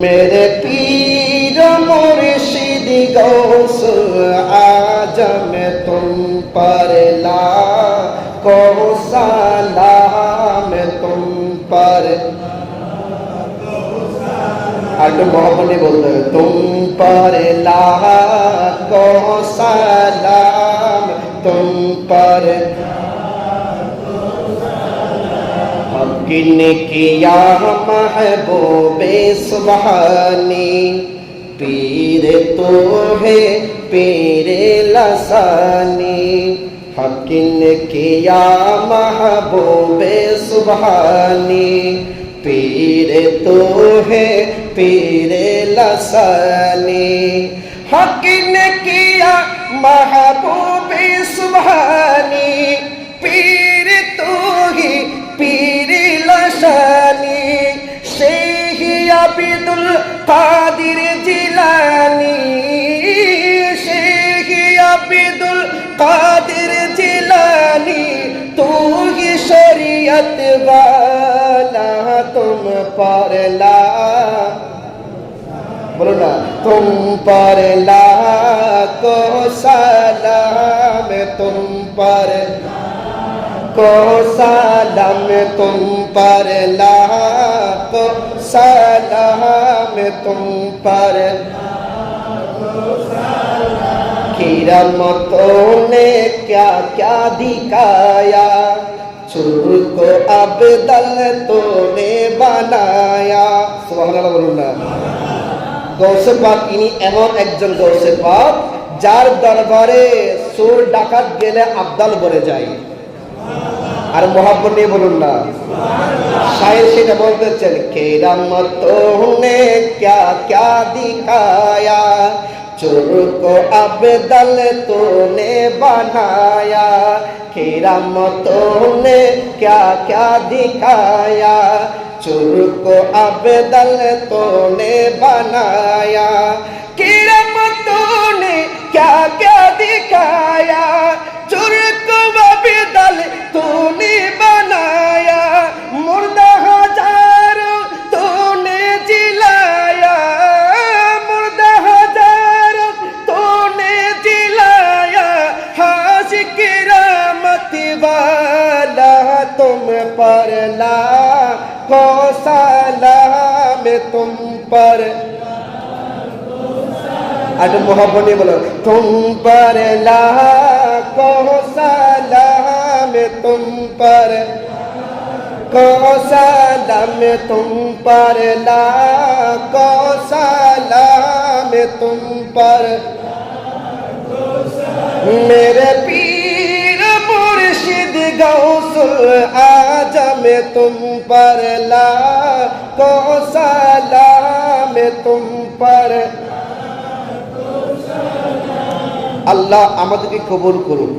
मेरे पीर मुर्शिद गौस आजम तुम पर ला को सलाम तुम पर अट मोहम्मद ने बोलते हैं तुम पर ला को सलाम किन किया महबूबे सुबहानी, पीर तो है पीर लसानी। हकिन किया महबूबे सुबहानी, पीर तो है पीर लसानी। हकिन किया महबूबे सुबहानी আবিদুল কাদির জিলানি শেখ আবিদুল কাদির জিলানি। তুই শরিয়ত বালা, তুম পারলা। বলো না, তুম পারলা কো সালাম, তুম পারলা। को सलाम तुम पर लाखो सलाम तुम पर किरमतों ने क्या क्या दिखाया चुर को अब दल तूने बनाया সুবহানাল্লাহ বলুন না গৌসে পাক ইনি এমন একজন গৌসে পাক যার দরবারে সুর ডাকাত গেলে আবদাল বলে যায় আর মহাব্বর নিয়ে বলুন না। শায়ের সেটা বলতে বলতেছেন কেরাম তোনে ক্যা ক্যা দিখায়া চোর কো আবেদল তোনে বানায়া কেরাম তোনে ক্যা ক্যা দিখায়া চোর কো আবেদল তোনে বানায়া কেরাম তোনে ক্যা तुम पर ला को सलाम तुम पर अट मोहब्बत बोलो तुम पर ला को सलाम तुम पर को सलाम तुम पर ला को सलाम तुम पर मेरे पीर आजम तुम पर ला को सलाम तुम पर আল্লাহ আমাদেরকে কবুল করুন